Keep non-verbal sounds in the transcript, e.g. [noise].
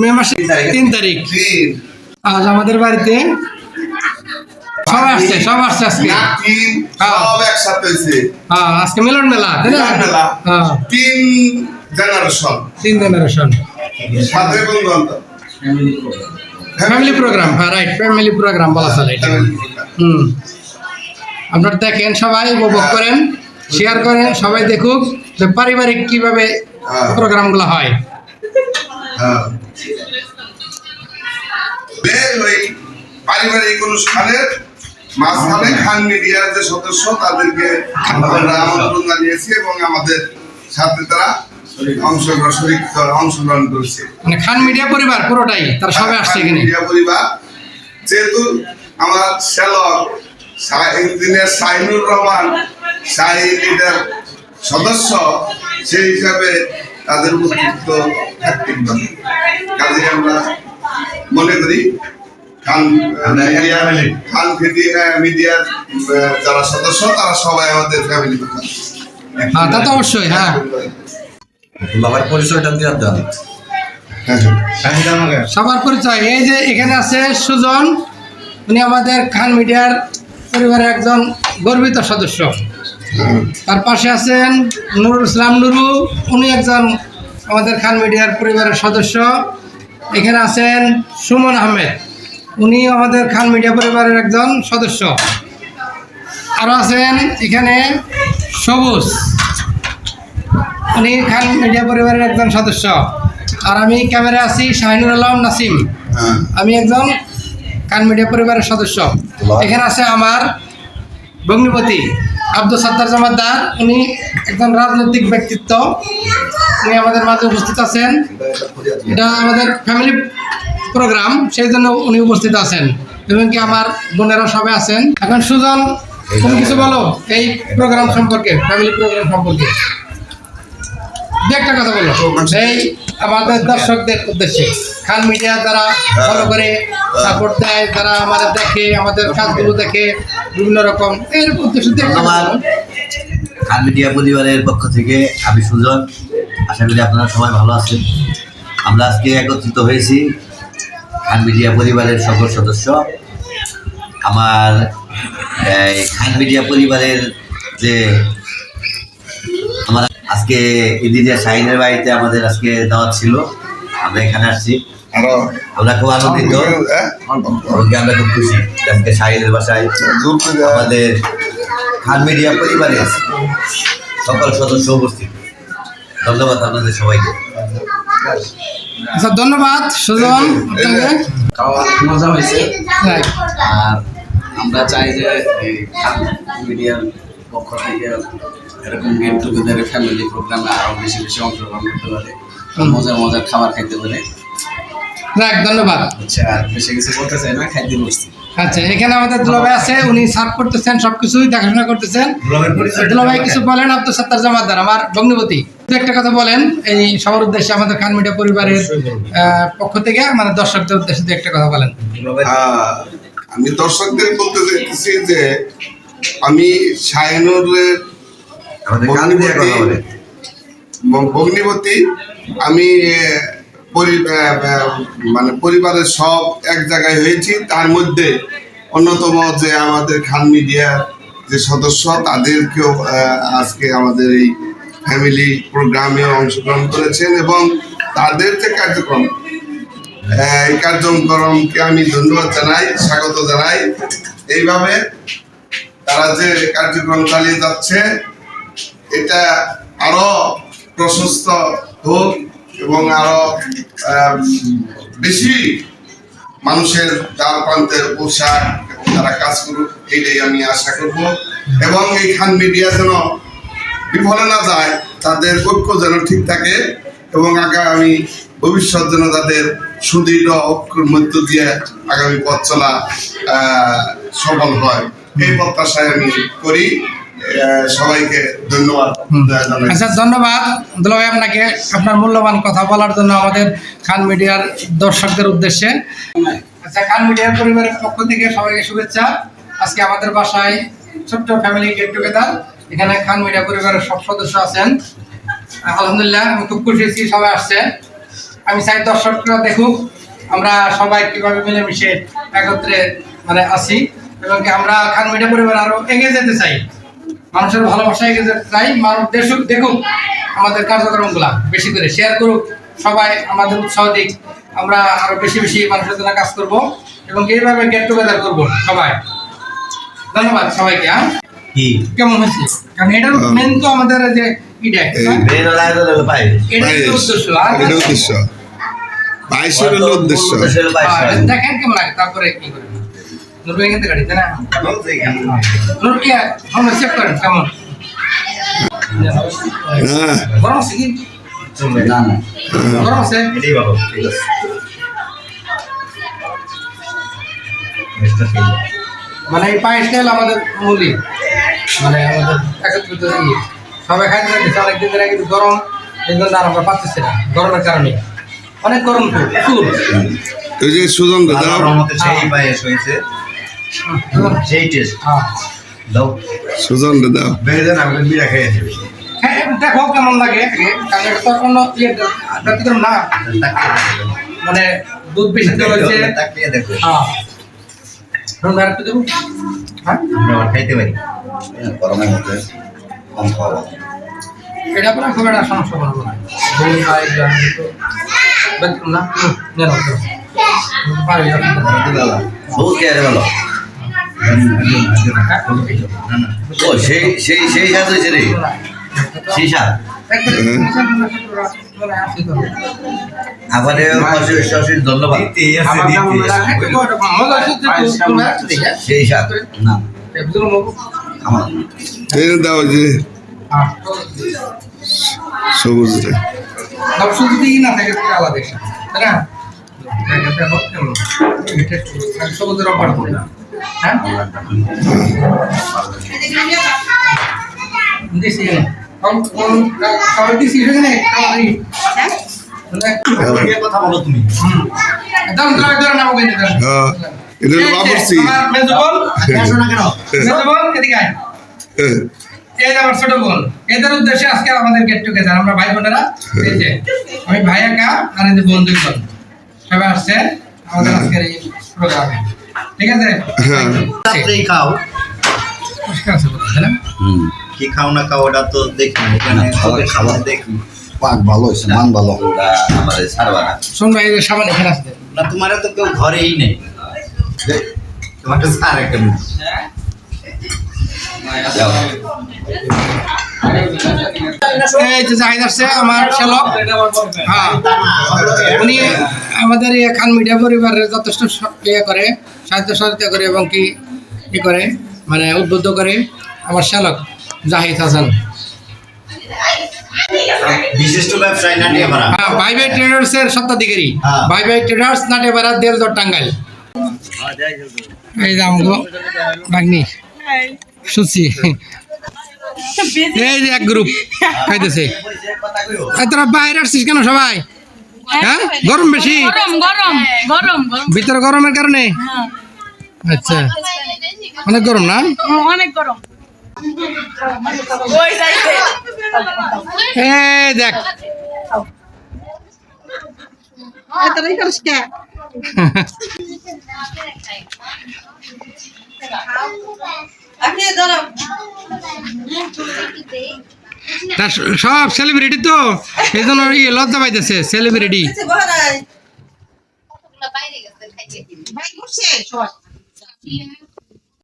মে মাসে তিন তারিখ। আজ আমাদের বাড়িতে সব আসছে সব আসছে আজকে। হ্যাঁ। সব একসাথে হয়েছে। হ্যাঁ আজকে মিলন মেলা তাই না? মেলা। হ্যাঁ। তিন জেনারেশন। তিন জেনারেশন। সাথে ফ্যামিলি প্রোগ্রাম হ্যাঁ রাইট ফ্যামিলি প্রোগ্রাম বলা চলে এটা। হুম। আপনারা দেখেন সবাই উপভোগ করেন শেয়ার করেন সবাই দেখুক যে পারিবারিক কীভাবে হ্যাঁ। প্রোগ্রামগুলো হয়। হ্যাঁ। বের পারিবারিক অনুষ্ঠানের মাঝখানে খান মিডিয়ার যে সদস্য তাদেরকে আমরা আমন্ত্রণ জানিয়েছি এবং আমাদের সাথে তারা অংশগ্রহণ শরীর অংশগ্রহণ করেছে। মানে খান মিডিয়া পরিবার পুরোটাই তারা সবাই আসছে এখানে? মিডিয়া পরিবার যেহেতু আমার শ্যালক ইঞ্জিনিয়ার শাহিনুর রহমান সদস্য সেই হিসাবে তাদের থাকতে হবে কাজে আমরা মনে করি খান খান মিডিয়ার যারা সদস্য তারা সবাই আমাদের ফ্যামিলি হ্যাঁ তা তো অবশ্যই হ্যাঁ। বাবার পরিচয়টা দিয়ে দেন সবার পরিচয় এই যে এখানে আছে সুজন উনি আমাদের খান মিডিয়ার পরিবারের একজন গর্বিত সদস্য। তার পাশে আছেন নুরুল ইসলাম নুরু উনি একজন আমাদের খান মিডিয়ার পরিবারের সদস্য। এখানে আছেন সুমন আহমেদ। উনি আমাদের খান মিডিয়া পরিবারের একজন সদস্য। আরও আছেন এখানে সবুজ। উনি খান মিডিয়া পরিবারের একজন সদস্য। আর আমি ক্যামেরায় আছি শাহিনুর আলম নাসিম। হ্যাঁ। আমি একজন খান মিডিয়া পরিবারের সদস্য। এখানে আছে আমার ভগ্নিপতি আব্দুল সাত্তার জমাদ্দার উনি একজন রাজনৈতিক ব্যক্তিত্ব। উনি আমাদের মাঝে উপস্থিত আছেন। এটা আমাদের ফ্যামিলি প্রোগ্রাম সেই জন্য উনি উপস্থিত আছেন। এবং কি আমার বোনেরা সবাই আছেন। এখন সুজন, তুমি কিছু বলো এই প্রোগ্রাম সম্পর্কে ফ্যামিলি প্রোগ্রাম সম্পর্কে। দু একটা কথা বলো। এই আমাদের দর্শকদের উদ্দেশ্যে, খান মিডিয়া যারা ফলো করে সাপোর্ট দেয়, যারা আমাদের দেখে, আমাদের কাজগুলো দেখে, বিভিন্ন রকম, এর উদ্দেশ্যে আমার খান মিডিয়া পরিবারের পক্ষ থেকে আমি সুজন আশা করি আপনারা সবাই ভালো আছেন। আমরা আজকে একত্রিত হয়েছি খান মিডিয়া পরিবারের সকল সদস্য। আমার খান মিডিয়া পরিবারের যে আমার আজকে ইদিনিয়া শাহিনের বাড়িতে আমাদের আজকে দাওয়াত ছিল। আমরা এখানে আসছি। আমরা খুব আনন্দিত? আমরা খুব খুশি আজকে শাহিনের বাসায় আমাদের খান মিডিয়া পরিবারের সকল সদস্য উপস্থিত। ধন্যবাদ আপনাদের সবাইকে। আচ্ছা ধন্যবাদ সুজন আপনাকে। খাওয়া মজা হয়েছে। আর আমরা চাই যে এই মিডিয়ার পক্ষ থেকে এরকম গেট টুগেদারের ফ্যামিলি প্রোগ্রামে আরও বেশি বেশি অংশগ্রহণ করতে পারে মজার মজার খাবার খাইতে পারে। রাখ ধন্যবাদ। আচ্ছা আর বেশি কিছু বলতে চাই না খাইতে বসছি। আচ্ছা এখানে আমাদের দুলাভাই আছে উনি সার্ভ করতেছেন সবকিছুই দেখাশোনা করতেছেন। দুলাভাই কিছু বলেন আব্দুল সত্তার জামাতদার আমার ভগ্নিপতি। একটা কথা বলেন এই সবার উদ্দেশ্যে আমাদের খান মিডিয়া পরিবারের আহ, পক্ষ থেকে আমাদের দর্শকদের উদ্দেশ্যে একটা কথা বলেন। আহ, আমি দর্শকদের বলতে চাইতেছি যে আমি এবং ভগ্নিপতি আমি মানে পরিবারের সব এক জায়গায় হয়েছি। তার মধ্যে অন্যতম যে আমাদের খান মিডিয়ার যে সদস্য, তাদেরকেও আজকে আমাদের এই ফ্যামিলি প্রোগ্রামে অংশগ্রহণ করেছেন এবং তাদের যে কার্যক্রম এই কার্যক্রমকে আমি ধন্যবাদ জানাই, স্বাগত জানাই। এইভাবে তারা যে কার্যক্রম চালিয়ে যাচ্ছে, এটা আরও প্রশস্ত হোক। এবং আরও বেশি মানুষের দ্বার প্রান্তের পোশাক এবং তারা কাজ করুক, এইটাই আমি আশা করব। এবং এই খান মিডিয়া যেন বিফলে না যায়, তাদের ঐক্য যেন ঠিক থাকে এবং আগামী ভবিষ্যৎ যেন তাদের সুদৃঢ় ঐক্যের মধ্য দিয়ে আগামী পথ চলা সফল হয়। এই প্রত্যাশায় আমি করি। সবাইকে ধন্যবাদ। আচ্ছা ধন্যবাদ। দুলাভাই আপনাকে আপনার মূল্যবান কথা বলার জন্য আমাদের খান মিডিয়ার দর্শকদের উদ্দেশ্যে। আচ্ছা খান মিডিয়ার পরিবারের পক্ষ থেকে সবাইকে শুভেচ্ছা। আজকে আমাদের বাসায় ছোট্ট ফ্যামিলি গেট টুগেদার এখানে খান মিডিয়া পরিবারের সব সদস্য আছেন। আলহামদুলিল্লাহ আমি খুব খুশি হয়েছি সবাই আসছে। আমি চাই দর্শকরা দেখুক আমরা সবাই কীভাবে মিলেমিশে একত্রে মানে আছি এবং কি আমরা খান মিডিয়া পরিবার আরও এগিয়ে যেতে চাই। মানুষের ভালোবাসা এগিয়ে যেতে চাই। মানুষ দেখুক দেখুক আমাদের কার্যক্রমগুলা বেশি করে শেয়ার করুক সবাই আমাদের উৎসাহ দিক। আমরা আরও বেশি বেশি মানুষের জন্য কাজ করব এবং এইভাবে গেট টুগেদার করব সবাই। ধন্যবাদ সবাইকে হ্যাঁ? কেমন হয়েছে? কারণ এটার মেন তো আমাদের যে মেন উদ্দেশ্য সাল। দেখেন কেমন লাগে তারপরে কি করবেন? নুরবে এখান থেকে গাড়িতে না? নুর কি আমরা চেক করেন কেমন? হ্যাঁ গরম আছে কি? না না গরম আছে? এটাই ভালো ঠিক আছে। মানে এই পায়েসটা হলো আমাদের মূলই। মানে আমাদের একত্রিত ইয়ে। সবাই খাইতে থাকতেছে অনেকদিন ধরে কিন্তু গরম এই জন্য আর আমরা পাচ্ছি না গরমের কারণে। অনেক গরম তো প্রচুর। ওই যে সুজন দাদা সেই পায়েস হয়েছে। সেই টেস্ট হ্যাঁ দাও সুজন দাদা বেড়ে দেন আমাকে বিড়া খেয়ে যাবে হ্যাঁ দেখো কেমন লাগে কারণ এটা তো কোনো ইয়ে ব্যতিক্রম না মানে দুধ বেশি দেওয়া হয়েছে তাকিয়ে দেখো হ্যাঁ ধরুন একটু দেবো হ্যাঁ আমরা খাইতে পারি গরমের মধ্যে কম খাওয়া এটা আপনার খুব একটা সমস্যা করব না দুই নেন পারি সবুজ ভালো হ্যাঁ? ও সেই সেই সেই হয়েছে রে। সেই। আবারে ধন্যবাদ। সেই না দাও যে সবুজ রে সব না থাকে তো আলাদা তাই না? দেখে দেখো হ্যাঁ? কথা বলো তুমি। হ্যাঁ এটা হলো বাবরসি আমার এদিকে আয়। হ্যাঁ, এই ছোট বোন এদের উদ্দেশ্যে আজকে আমাদের গেট টুগেদার আমরা ভাই বোনেরা এই যে আমি ভাই একা আর এই যে বোন। দুই সবাই আসছে আমাদের আজকের এই প্রোগ্রামে ঠিক আছে? হ্যাঁ। রাত্রেই খাও। কি খাও না খাও ওটা তো দেখি এখানে সামনে দেখি। পাক ভালো হয়েছে মান ভালো। আমাদের সারবানা শোন ভাই এই সামান এখানে আসছে না তোমার তো কেউ ঘরেই নেই। তোমাকে সার একটা। এই যে জাহিদ আসছে আমার শ্যালক হ্যাঁ। উনি আমাদের এই খান মিডিয়া পরিবারের যথেষ্ট ইয়ে করে সাহায্য সহযোগিতা করে এবং কি ই করে মানে উদ্বুদ্ধ করে আমার শ্যালক জাহিদ হাসান। হ্যাঁ বাই ট্রেডার্স এর হ্যাঁ। ট্রেডার্স দেলদর টাঙ্গাইল। এই দাম গো এই যে এক গ্রুপ খাইতেছে। তোরা বাইরে আসছিস কেন সবাই? হ্যাঁ গরম বেশি। গরম গরম গরম গরম। ভিতরে গরমের কারণে? হ্যাঁ। আচ্ছা। অনেক গরম না? অনেক গরম। ওই যাইতে এই দেখ। [laughs] সব সেলিব্রিটি তো? এই জন্য ইয়ে লজ্জা পাইতেছে সেলিব্রিটি বাইরে করছে সবাই।